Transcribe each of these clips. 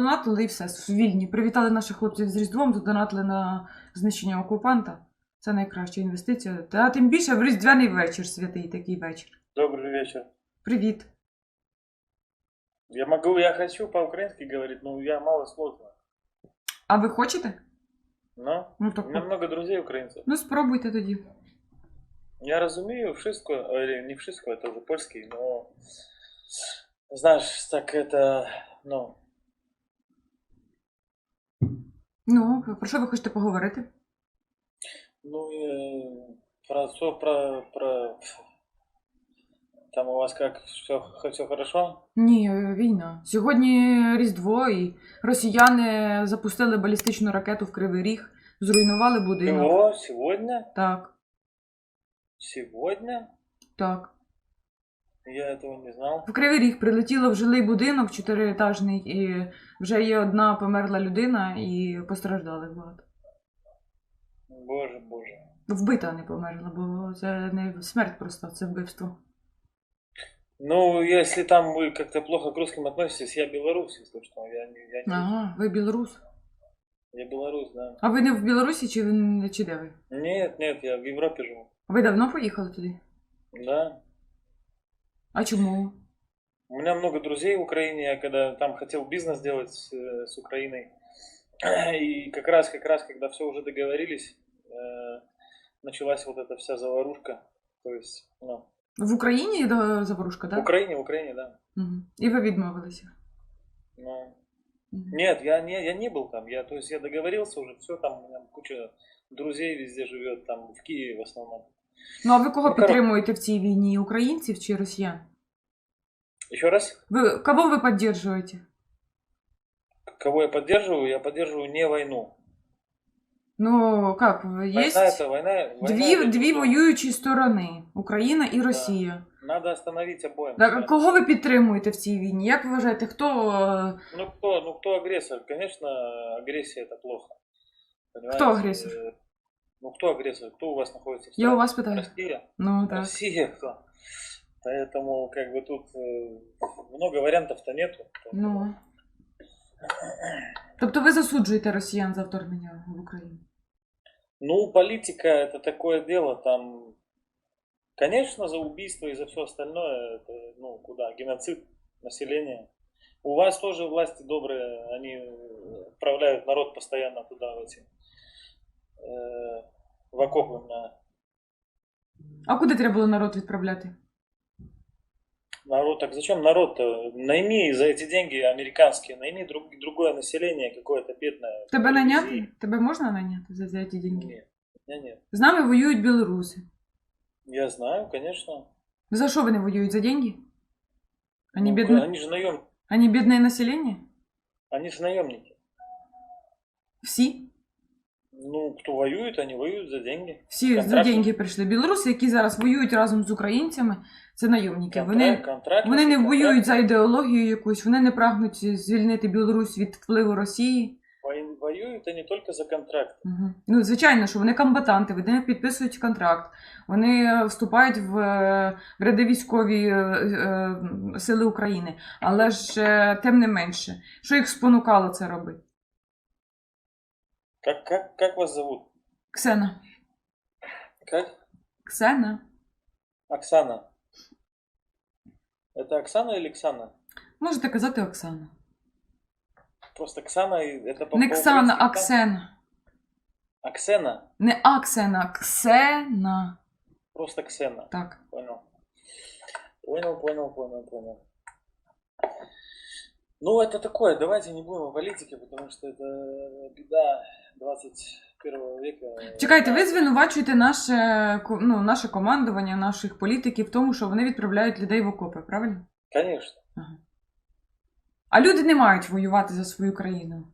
задонатили і все. Вільні. Привітали наших хлопців з Різдвом, задонатили на знищення окупанта. Це найкраща інвестиція. А тим більше в різдвяний вечір, святий такий вечір. Добрый вечер. Привіт. Я могу, я хочу по-украински говорить, но я мало сложно. А ви хочете? Но Ну у так. меня много друзей украинцев. Ну спробуйте тоді. Я разумею вшистку, или не вшистку, это уже польский, но знаешь, так это, ну, Ну, про що ви хочете поговорити? ну, э, про все, про, про, там у вас как, все, все хорошо? Ні, е, війна. Сьогодні Різдво і росіяни запустили балістичну ракету в Кривий Ріг, зруйнували будинок. О, сегодня? Так, Сегодня? так. Я этого не знал. В Кривий Ріг прилетіло в жилий будинок чотириетажний, і вже є одна померла людина і постраждали багато. Боже, боже. Вбита не померла, бо це не смерть просто, це вбивство. Ну, если там вы как-то плохо к русским относитесь, я белорус, если что. Я, не, я, не- Ага, ви білорус. я белорус, да. А ви не в Білорусі чи, ви- чи де ви? Нет, нет, я в Европе живу. Ви давно поїхали туди? Да. А чому? У меня много друзей в Украине, я когда там хотел бизнес делать с, э, с Украиной. И как раз, как раз, когда все уже договорились, э, началась вот эта вся заварушка. То есть, ну, В Україні да, заворушка, в так? Украине, в Украине, да. Угу. І ви відмовилися. Но... Мгм. Нет, я не, я не был там. Я, то есть я договорился уже, все, там у меня куча друзей везде живет, там в Киеве в основном. Ну а ви кого Ну, підтримуєте в цій війні? Українців чи росіян? Еще раз, Ви кого ви підтримуєте? кого я поддерживаю? Я поддерживаю не войну. Ну як, є Война это война. война дві, это дві не то. воюючі сторони Україна і Росія. Надо остановить обоим. Так, всё. кого ви підтримуєте в цій війні? Як ви вважаєте, хто е, Ну кто, ну кто агрессор? Конечно, агрессия это плохо. Понимаете? Кто агрессор? Э, Ну кто агрессор? Кто у вас находится? в Я стране? у вас питаю. Россия. Ну так. Россия кто? Поэтому как бы тут э, много вариантов-то нету. Ну. Тобто ви засуджуєте росіян за вторгнення в Україну? Ну, политика это такое дело, там, конечно, за убийство и за все остальное, это, ну, куда, геноцид населения. У вас тоже власти добрые, они э, отправляют народ постоянно туда, в эти, э, в окопы на А куди треба було народ відправляти? народ. Так зачем народ-то? Найми за эти деньги американские, найми друг, другое население какое-то бедное. Тебе Привези. наняти? Тебе можна наняти за, за ці деньги? Нет, нет, нет. З нами воюють білоруси. Я знаю, конечно. За що вони воюють? За деньги? Они, Ну, бедны... они же наем, Они бедное население? они же наемники. Всі? Ну, кто воюет, они воюют за деньги. Всі за Контракт. деньги прийшли. Білоруси, які зараз воюють разом з українцями, це найомники. Вони, контрактники, вони не контракт- воюють за ідеологію якусь, вони не прагнуть звільнити Білорусь від впливу Росії. Вой- Воюют они только за контракт. Угу. Ну, звичайно, що вони комбатанти, вони підписують контракт, вони е, вступають в, е, в ряди військові е, е, сили України. Але ж е, тим не менше, що їх спонукало це робити? Как, как, как вас зовут? Ксена. Как? Ксена. Оксана. Это Оксана или Оксана? Можете казати Оксана. Просто Оксана, и это по Не Ксана, а Ксена. Оксана. Не Аксена, Ксена. Просто Ксена. Так. Понял. Понял, понял, понял, понял. Ну, это такое, давайте не будем о политике, потому что это беда 21 века. Чекайте, ви звинувачуєте наше, ко- ну, наше командування, наших політиків в тому, що вони відправляють людей в окопи, правильно? Конечно. А люди не мають воювати за свою країну.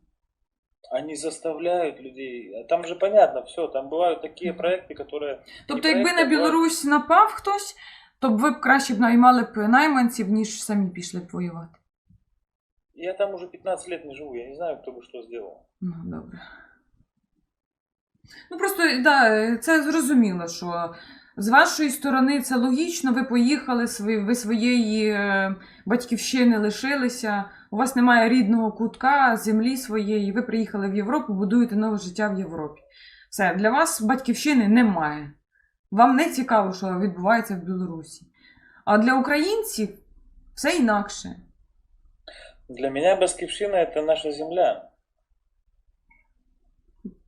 Они заставляют людей. А Там же понятно все. Там бывают такие Мгм. проекты, которые Тобто, І якби на проекти, Білорусь напав хтось, то б ви б краще б наймали б найманців, ніж самі пішли б воювати. Я там уже 15 лет не живу, я не знаю, кто бы что сделал. Ну, добре. Ну просто да, це зрозуміло, що з вашої сторони це логічно, ви поїхали, ви своєї е, батьківщини лишилися, у вас немає рідного кутка землі своєї, ви приїхали в Європу, будуєте нове життя в Європі. Все, для вас батьківщини немає. Вам не цікаво, що відбувається в Білорусі. А для українців все інакше. Для меня Баскившина это наша земля.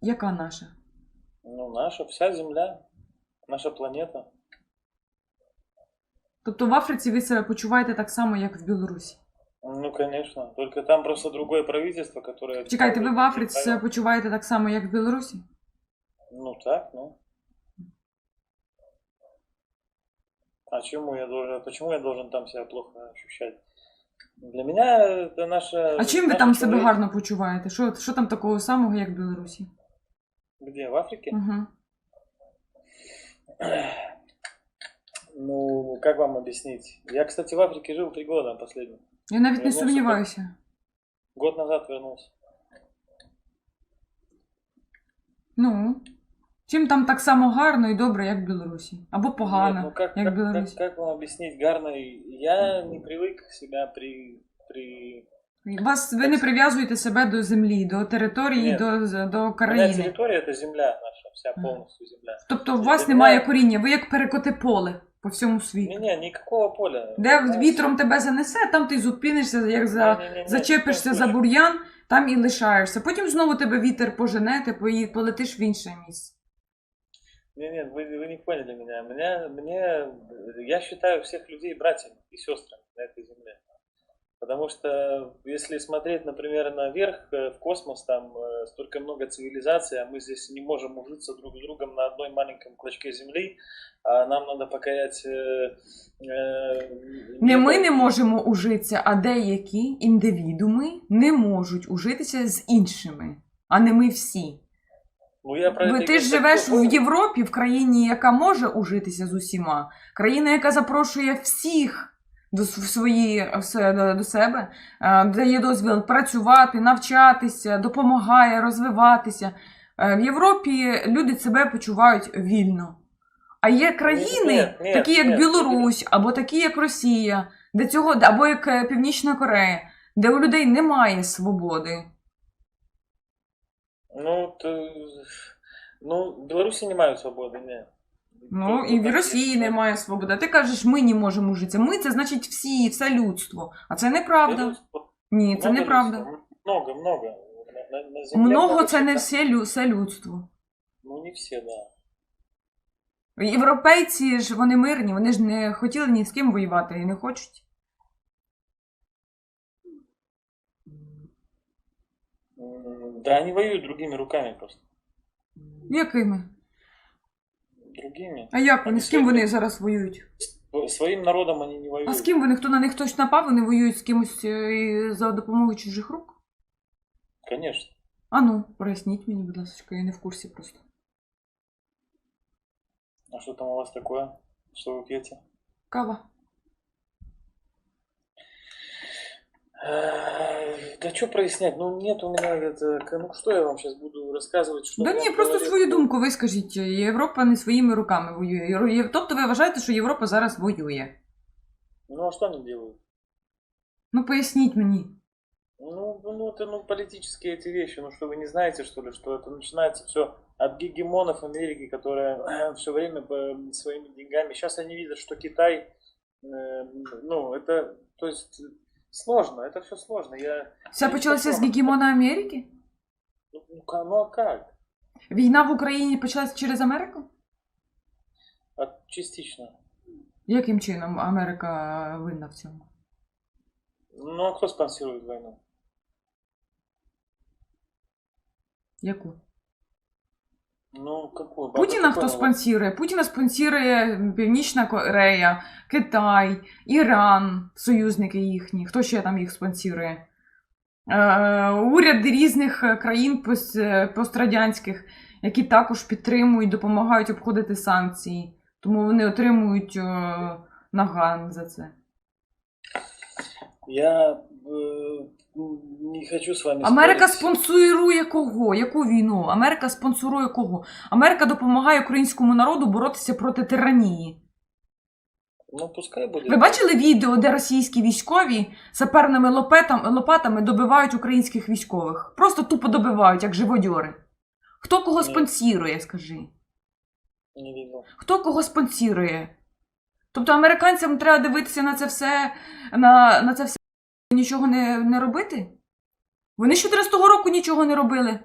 Яка наша? Ну, наша, вся земля, наша планета. Тобто в Африці ви себе почуваєте так само, як в Білорусі. Ну, конечно. Только там просто другое правительство, которое... Чекайте, ви в Африці себе почуваєте так само, як в Білорусі? Ну, так, ну. А чему я должен, почему я должен там себя плохо ощущать? Для меня это наша... А чим ви наша там себе гарно почуваєте? Що, що там такого самого, як в Білорусі? Где, в Африке? Угу. Ну, как вам объяснить? Я, кстати, в Африке жил три года последний. Я навіть не Вернувся сумніваюся. Год назад вернулся. Ну. Чим там так само гарно і добре, як в Білорусі? Або погано, Нет, ну как, як в как, как, Білорусі. как вам объяснить гарно? Я не привык себя при... при... Вас, ви не прив'язуєте себе до землі, до території, Ні. до, до У меня країни. территория это земля наша, вся Ага. полностью земля. Тобто у Для вас мене- немає коріння, ви як перекоти поле по всьому світу. Не, не, никакого поля. Де Знаете, вітром тебе занесе, там ти зупинишся, як за не-не-не, зачепишся ни в за коем бур'ян, там і лишаєшся. Потім знову тебе вітер пожене, ти пої- полетиш в інше місце. Нет, нет, вы, вы не поняли меня. меня. Мне, я считаю всех людей братьями и сестрами на этой земле. Потому что если смотреть, например, наверх, э, в космос, там э, столько много цивилизаций, а мы здесь не можем ужиться друг с другом на одной маленьком клочке земли, а нам надо покорять... э, э, Не небо. ми не можемо ужитися, а деякі індивідуми не можуть ужитися з іншими, а не ми всі. Ну, я про Ви, это и ти ж говорю. живеш в Європі, в країні, яка може ужитися з усіма, країна, яка запрошує всіх до свої до- себе, е, дає дозвіл працювати, навчатися, допомагає розвиватися. Е, В Європі люди себе почувають вільно. А є країни, ні, ні, такі як ні, Білорусь, або такі як Росія, де цього, або як е, Північна Корея, де у людей немає свободи. Ну, то, ну, в Беларуси не мають свободи, ні. Ну, і в Росії немає свободи. Ти кажеш, ми не можемо жити. Ми це значить всі, все людство. А це неправда. Ні, це неправда. Много, много. Много це не все, лю- все людство. Ну, не все, да. Європейці ж вони мирні, вони ж не хотіли ні з ким воювати і не хочуть. Да, они воюют другими руками просто. Якими? Другими. А як вони? З ким вони зараз воюють? Своим народом они не воюют. А з ким вони? Хто на них хтось напав, вони воюють з кимось е, за допомогою чужих рук? Конечно. А ну, поясніть мені, будь ласка, я не в курсі просто. А что там у вас такое? Що ви пьете? Кава. Да что прояснять? Ну, нет у меня это... Ну, что я вам сейчас буду рассказывать? Что Да я ні, просто говорил? свою думку вискажіть. Європа не своїми руками воює. Євро- Тобто ви вважаєте, що Європа зараз воює? Ну, а что они делают? Ну поясніть мені. Ну, ну, это ну, политические эти вещи. Ну, что вы не знаете, что ли, что это начинается все от гегемонов Америки, которые все время по своими деньгами. Сейчас они видят, что Китай, э, ну, это, то есть, сложно, это все сложно. Я, Все почалося з гегемона Америки? ну, ну, а как? Війна в Україні почалася через Америку? А, частично. Яким чином Америка винна в цьому? Ну, а кто спонсирует войну? Яку? Ну, какую? Путіна хто спонсірує? Путіна спонсірує Північна Корея, Китай, Іран, союзники їхні. Хто ще там їх спонсірує? Е, уряди різних е, країн е, пострадянських, які також підтримують, допомагають обходити санкції. Тому вони отримують е, наган за це. Я э, не хочу с вами Америка спорить. спонсорує кого? Яку війну? Америка спонсорує кого? Америка допомагає українському народу боротися проти тиранії. Ну, пускай будет. Ви бачили відео, де російські військові саперними лопетам, лопатами добивають українських військових? Просто тупо добивають, як живодьори. Хто кого Ні. спонсірує, скажи? Не видел. Хто кого спонсірує? Тобто американцям треба дивитися на це все, на, на це все нічого не, не робити? Вони з 14-го року нічого не робили.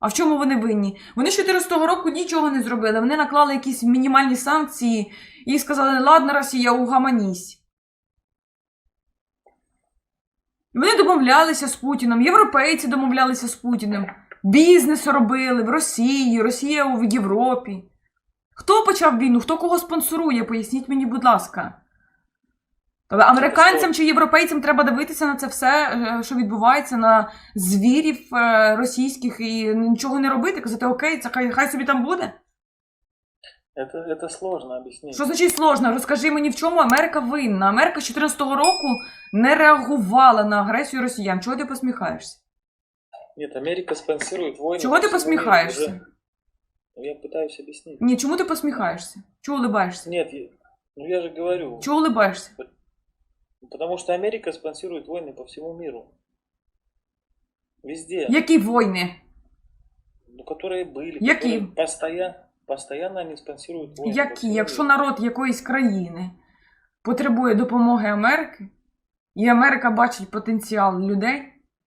А в чому вони винні? Вони з 14-го року нічого не зробили. Вони наклали якісь мінімальні санкції і сказали, ладно, Росія, угаманісь. Вони домовлялися з Путіним, європейці домовлялися з Путіним, бізнес робили в Росії, Росія в Європі. Хто почав війну? Хто кого спонсорує? Поясніть мені, будь ласка. Тобто американцям чи європейцям треба дивитися на це все, е, що відбувається на звірів е, російських і нічого не робити, казати окей, це хай, хай собі там буде. Это, это сложно объяснить. Що значить сложно? Розкажи мені, в чому Америка винна. Америка з 14-го року не реагувала на агресію росіян. Чого ти посміхаєшся? Нет, Америка спонсирует войны. Чого по ти всему миру посміхаєшся? уже. Ну, Я пытаюсь объяснить. Ні, чому ти посміхаєшся? Чого улибаєшся? Нет, я- ну я же говорю. Чого улибаєшся? Потому что Америка спонсирует войны по всему миру. Везде. Які війни? Ну, которые были. Які? которые Постоянно, постоянно они спонсируют войны. по Які? всему Якщо миру. народ якоїсь країни потребує допомоги Америки, і Америка бачить потенціал людей,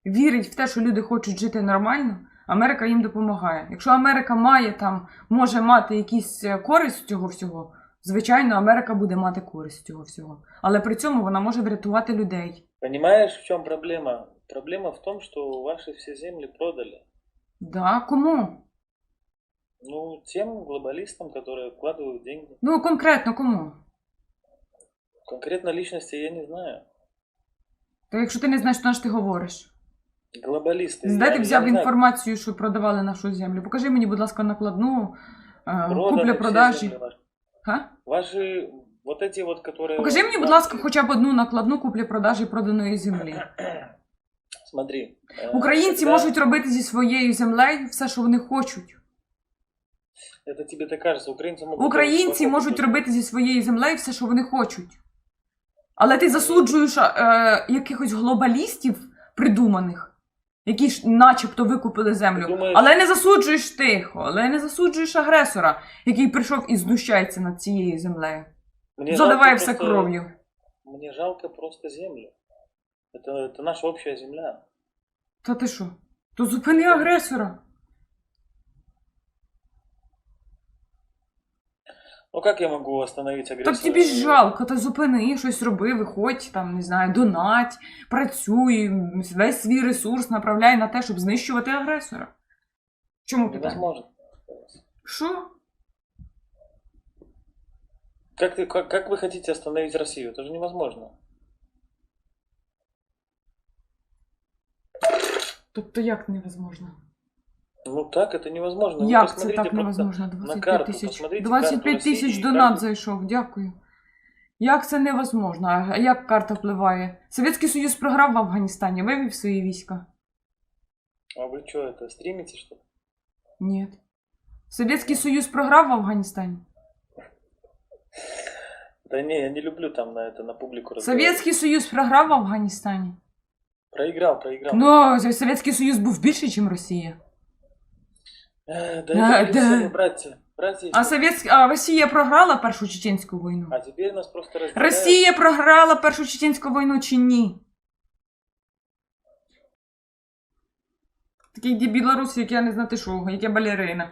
вірить в те, що люди хочуть жити нормально, Америка їм допомагає. Якщо Америка має там, може мати якісь е, користь з цього всього, звичайно, Америка буде мати користь з цього всього. Але при цьому вона може врятувати людей. Понимаешь, в чем проблема? Проблема в том, что ваши все земли продали. Да, кому? Ну, тем глобалистам, которые вкладывают деньги. Ну, конкретно кому? Конкретно личности я не знаю. То якщо ти не знаєш, то на що ти говориш? Глобалисты. Де я- ти я взяв не знаю, інформацію, що продавали нашу землю? Покажи мені, будь ласка, накладну е, продали все купля-продажі. земли ваши. Га? Ваши, вот эти вот, которые... Покажи мені, будь ласка, хоча б одну накладну куплі-продажі проданої землі. Смотри. э, Українці когда- можуть робити зі своєю землею все, що вони хочуть. Это тебе так кажется, украинцы могут... Українці спокойно можуть жить. робити зі своєю землею все, що вони хочуть. Але ти засуджуєш е, якихось глобалістів придуманих, які ж начебто викупили землю. Думаєш- Але не засуджуєш тихо, але не засуджуєш агресора, який прийшов і знущається над цією землею. Мне Заливає жалко все просто- кров'ю. Мне жалко просто землю. Это, это наша общая земля. Та ти що? То зупини агресора. Ну как я могу остановить агрессора? Так тобі ж жалко, та зупини, щось роби, виходь, там, не знаю, донать, працюй, весь свій ресурс направляй на те, щоб знищувати агресора. Чому питання? Невозможно. Що? Как, ты, как, как вы хотите остановить Россию? Это же невозможно. Тобто як невозможно? Ну так, это невозможно. Вы Як це посмотрите так просто невозможно? на 25 карту, тисяч. посмотрите 25 карту тисяч Росії, донат карту. зайшов, дякую. Як це невозможно? А як карта впливає? Совєтський Союз програв в Афганістані, вивів свої війська? А вы что, это стримите что ли? Ні. Совєтський Союз програв в Афганістані? Да не, я не люблю там на это, на публику разговаривать. Совєтський Союз програв в Афганістані? Проиграл, проиграл. Ну, Совєтський Союз був більший, ніж Росія. Э, Да, это да. да. братья. Братья. А, Совєтська... а Росія програла Першу чеченську війну? А теперь нас просто разделяют. Росія програла Першу чеченську війну чи ні? Такий де Білорусі, як я не знати що, як я балерина.